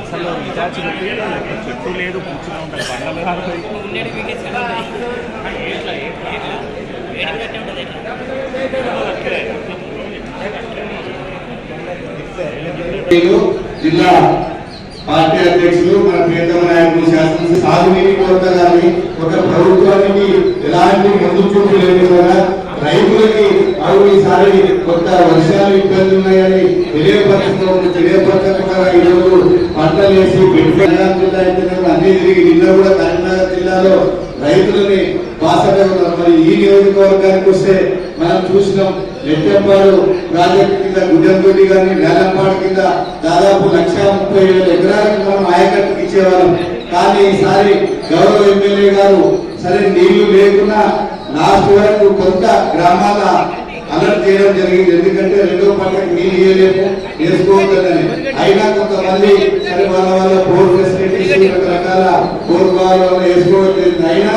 అసలు ఇటాచి పెట్టి చెట్టు లేదు కూర్చుని ఉంటాయి పండ్లు జిల్లా పార్టీ అధ్యక్షులు మన ప్రియతమ నాయకులు శాసనసభ సాగునీటి కొరత కానీ ఒక ప్రభుత్వానికి ఎలాంటి ముందు చూపు లేని కదా రైతులకి అవును ఈసారి కొత్త వర్షాలు ఇబ్బంది ఉన్నాయని తెలియపరచడం తెలియపరచకుండా ఈరోజు పంటలు వేసి పెట్టుబడి అయితే అన్ని తిరిగి నిన్న కూడా కరీంనగర్ జిల్లాలో రైతులని బాసట మరి ఈ నియోజకవర్గానికి వస్తే మనం చూసినాం నెట్టెంపాడు ప్రాజెక్టు కింద గుడ్డంతోటి కానీ వేలంపాడు కింద దాదాపు లక్ష ముప్పై వేల ఎకరాలకు మనం ఆయకట్టుకు ఇచ్చేవాళ్ళం. కానీ ఈసారి గౌరవ ఎమ్మెల్యే గారు సరే నీళ్ళు లేకున్నా లాస్ట్ వరకు కొంత గ్రామాల అలర్ట్ చేయడం జరిగింది. ఎందుకంటే రెండో పంటకు నీళ్ళు ఇవ్వలేము వేసుకోవద్దని. అయినా కొంతమంది సరే వాళ్ళ వాళ్ళ బోర్ ఫెసిలిటీస్ రకరకాల బోర్ బాగా వేసుకోవట్లేదు. అయినా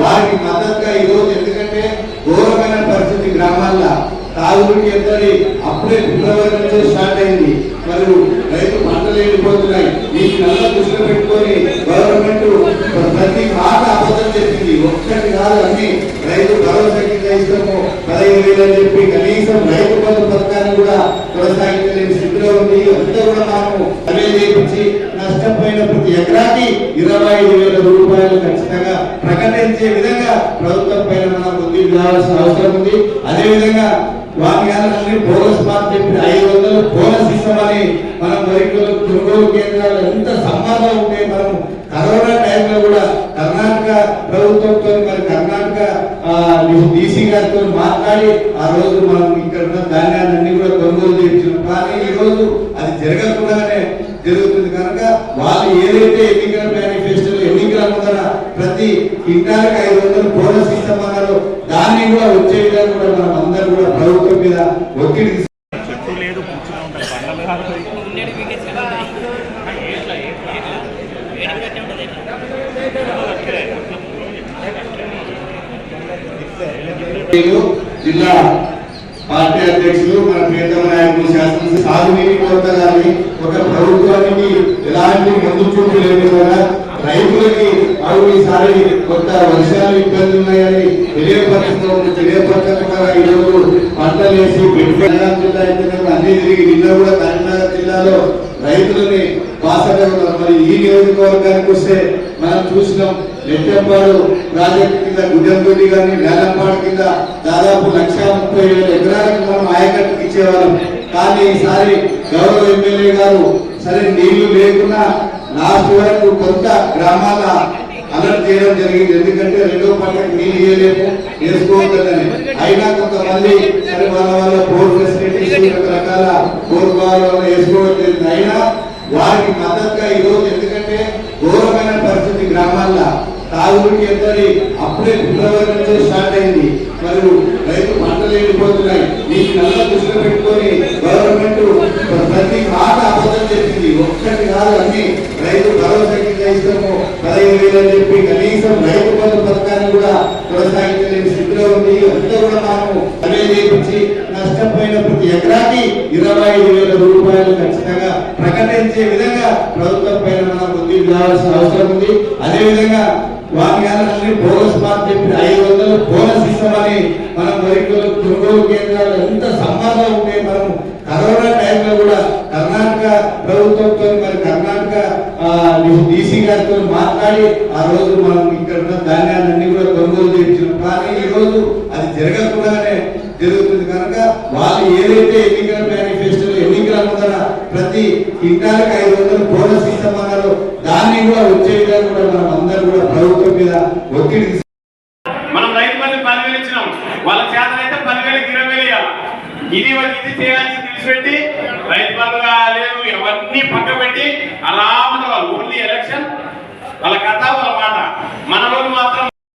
వారికి మద్దతుగా ఈరోజు ఎందుకంటే ఘోరమైన ప్రతి గ్రామాల్లో తాగుడికి ఎంతని అప్పుడే ఫిబ్రవరి నుంచే స్టార్ట్ అయింది. మరియు రైతు పంటలు ఎండిపోతున్నాయి. ఈ నల్ల దృష్టిలో పెట్టుకొని గవర్నమెంట్ ప్రతి మాట అబద్ధం చెప్పింది. ఒక్కటి కాదు అన్ని. రైతు భరోసా కింద ఇస్తాము. పదహైదు వేలు అని చెప్పి కనీసం రైతు బంధు పథకాన్ని కూడా కొనసాగించలేని స్థితిలో ఉంది అంతా కూడా మనము అదే చేపించి నష్టపోయిన ప్రతి ఎకరాకి ఇరవై ఐదు వేల రూపాయలు ఖచ్చితంగా ప్రకటించే విధంగా ప్రభుత్వం పైన మనం బుద్ధి కావాల్సిన అవసరం ఉంది. అదే విధంగా వాటి బోనస్ పార్ట్ చెప్పి ఐదు వందలు బోనస్ ఇస్తామని మనం వరికలు కొనుగోలు కేంద్రాలు ఎంత సంబంధం ఉంటే మనం కరోనా టైంలో కూడా కర్ణాటక ప్రభుత్వంతో మరి కర్ణాటక డీసీ గారితో మాట్లాడి ఆ రోజు మనం ఇక్కడ ఉన్న ధాన్యాలన్నీ జరగకుండానే జరుగుతుంది. కనుక వాళ్ళు ఏదైతే ఎన్నికల మేనిఫెస్టోలో ఎన్నికల ముందర ప్రతి క్వింటాలకు ఐదు వందలు బోనస్ ఇస్తామన్నారో దాన్ని కూడా వచ్చే విధంగా కూడా మనం అందరూ కూడా ప్రభుత్వం మీద ఒత్తిడి చెట్టు లేదు జిల్లా పార్టీ అధ్యక్షులు మన ప్రియతమ నాయకులు శాసనసభ సాగునీటి కొరత కానీ ఒక ప్రభుత్వానికి ఎలాంటి ముందు చూపు లేదు కదా రైతులకి అవును ఈసారి కొత్త వర్షాలు ఇబ్బంది ఉన్నాయని తెలియపరచడం తెలియపరచకుండా ఈరోజు పంటలు వేసి పెట్టుబడి జిల్లా అన్ని తిరిగి నిన్న కూడా కరీంనగర్ జిల్లాలో రైతులని బాసట ఈ నియోజకవర్గానికి వస్తే మనం చూసినాం నెట్టెంపాడు ప్రాజెక్టు కింద గుడ్డంతోటి కానీ నేలంపాడు కింద దాదాపు లక్ష ముప్పై వేల ఎకరాలకు మనం ఆయకట్టుకు ఇచ్చేవాళ్ళం. కానీ ఈసారి గౌరవ ఎమ్మెల్యే గారు సరే నీళ్ళు లేకున్నా లాస్ట్ వరకు కొంత గ్రామాల అలర్ట్ చేయడం జరిగింది. ఎందుకంటే రెండో పంటకు నీళ్ళు ఇవ్వలేము వేసుకోవద్దని అయినా కొంతమంది సరే వాళ్ళ వాళ్ళ బోర్ ఫెసిలిటీస్ రకరకాల బోర్ బాగా వేసుకోవట్లేదు అయినా వారికి మద్దతుగా ఈ రోజు ఎందుకంటే ఘోరమైన పరిస్థితి గ్రామాల్లో. తాగుడికి ఎద్దరి అప్పుడే ఫిబ్రవరి నుంచే స్టార్ట్ అయింది. మరియు రైతు పంటలు ఎండిపోతున్నాయి. నీ నల్ల దృష్టిలో పెట్టుకొని గవర్నమెంట్ ప్రతి మాట అబద్ధం చెప్పింది. ఒక్కటి కాదు అన్ని. రైతు భరోసా కింద ఇస్తాము. పదహైదు వేలు అని చెప్పి కనీసం రైతు బంధు పథకాన్ని కూడా కొనసాగించలేని స్థితిలో ఉంది. అంతా కూడా మనము అదే చేపించి నష్టపోయిన ప్రతి ఎకరాకి ఇరవై ఐదు వేల రూపాయలు ఖచ్చితంగా ప్రకటించే విధంగా ప్రభుత్వం పైన మనం బుద్ధి కావాల్సిన అవసరం ఉంది. అదేవిధంగా వాటి బోనస్ పార్ట్ చెప్పి ఐదు వందలు బోనస్ ఇస్తామని మనం వరికలు కొనుగోలు కేంద్రాలు ఎంత సంబంధం ఉంటే మనం కరోనా టైంలో కూడా కర్ణాటక ప్రభుత్వంతో మరి కర్ణాటక డీసీ గారితో మాట్లాడి ఆ రోజు మనం ఇక్కడ ఉన్న ధాన్యాలన్నీ కూడా కొనుగోలు చేయించాం. కానీ ఈ రోజు ఇంకా ఐదు వందలు బోనస్ ఇస్తామన్నారు దాన్ని కూడా వచ్చే విధంగా కూడా మనం అందరం కూడా ప్రభుత్వం మీద ఒత్తిడి మనం రైతు బంధు పదివేలు వాళ్ళ చేతనైతే పదివేలకు ఇరవై ఇది ఇది చేయాల్సి తెలిసిపెట్టి రైతు బంధు కాలేదు ఇవన్నీ పక్క పెట్టి అలా ఓన్లీ ఎలక్షన్ వాళ్ళ కథ వాళ్ళ మాట. మన రోజు మాత్రం